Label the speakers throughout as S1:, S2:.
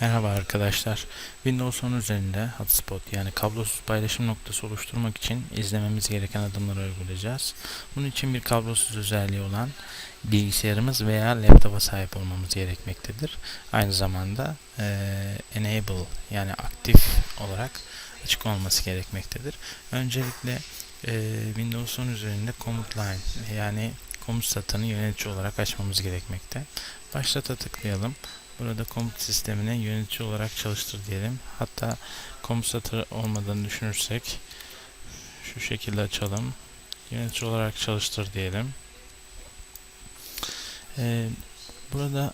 S1: Merhaba arkadaşlar. Windows 10 üzerinde hotspot yani kablosuz paylaşım noktası oluşturmak için izlememiz gereken adımları uygulayacağız. Bunun için bir kablosuz özelliği olan bilgisayarımız veya laptopa sahip olmamız gerekmektedir. Aynı zamanda eee, enable yani aktif olarak açık olması gerekmektedir. Öncelikle eee, Windows 10 üzerinde command line yani komut satırını yönetici olarak açmamız gerekmekte. Başlata tıklayalım. Burada komut sistemine yönetici olarak çalıştır diyelim. Hatta komut satırı olmadığını düşünürsek şu şekilde açalım. Yönetici olarak çalıştır diyelim. Ee, burada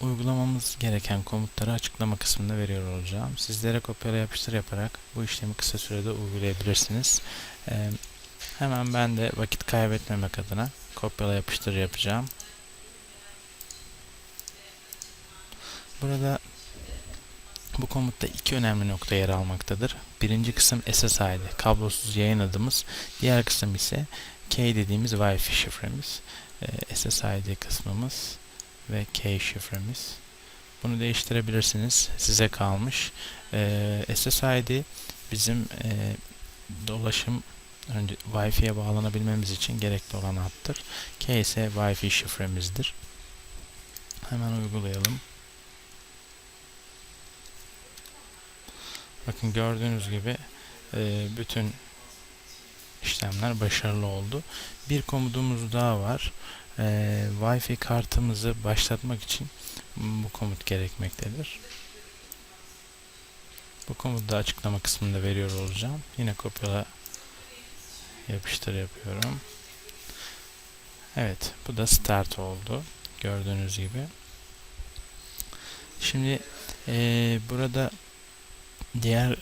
S1: uygulamamız gereken komutları açıklama kısmında veriyor olacağım. Sizlere kopyala yapıştır yaparak bu işlemi kısa sürede uygulayabilirsiniz. Ee, hemen ben de vakit kaybetmemek adına kopyala yapıştır yapacağım. Burada bu komutta iki önemli nokta yer almaktadır. Birinci kısım SSID, kablosuz yayın adımız. Diğer kısım ise K dediğimiz Wi-Fi şifremiz. Ee, SSID kısmımız ve K şifremiz. Bunu değiştirebilirsiniz. Size kalmış. Ee, SSID bizim e, dolaşım önce Wi-Fi'ye bağlanabilmemiz için gerekli olan hattır. K ise Wi-Fi şifremizdir. Hemen uygulayalım. Bakın gördüğünüz gibi e, bütün işlemler başarılı oldu. Bir komutumuz daha var. E, Wi-Fi kartımızı başlatmak için bu komut gerekmektedir. Bu komutu da açıklama kısmında veriyor olacağım. Yine kopyala yapıştır yapıyorum. Evet, bu da start oldu. Gördüğünüz gibi. Şimdi e, burada diğer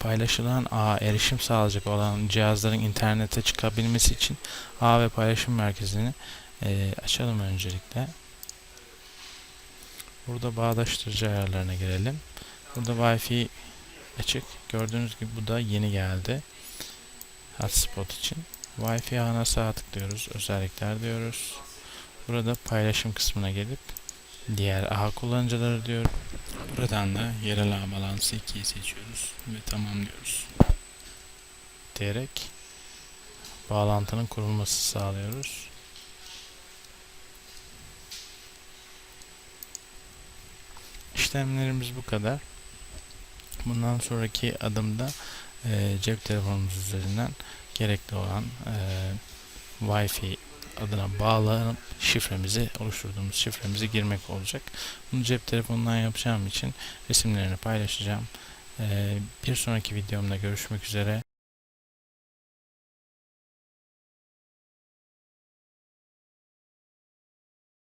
S1: paylaşılan ağ erişim sağlayacak olan cihazların internete çıkabilmesi için ağ ve paylaşım merkezini e, açalım öncelikle. Burada bağdaştırıcı ayarlarına girelim. Burada Wi-Fi açık. Gördüğünüz gibi bu da yeni geldi. Hotspot için. Wi-Fi ağına sağ tıklıyoruz. Özellikler diyoruz. Burada paylaşım kısmına gelip diğer ağ kullanıcıları diyor. Buradan da yerel ağ balansı 2'yi seçiyoruz ve tamam diyoruz. Diyerek bağlantının kurulması sağlıyoruz. İşlemlerimiz bu kadar. Bundan sonraki adımda e, cep telefonumuz üzerinden gerekli olan e, Wi-Fi adına bağlanıp şifremizi oluşturduğumuz şifremizi girmek olacak. Bunu cep telefonundan yapacağım için resimlerini paylaşacağım. Ee, bir sonraki videomda görüşmek üzere.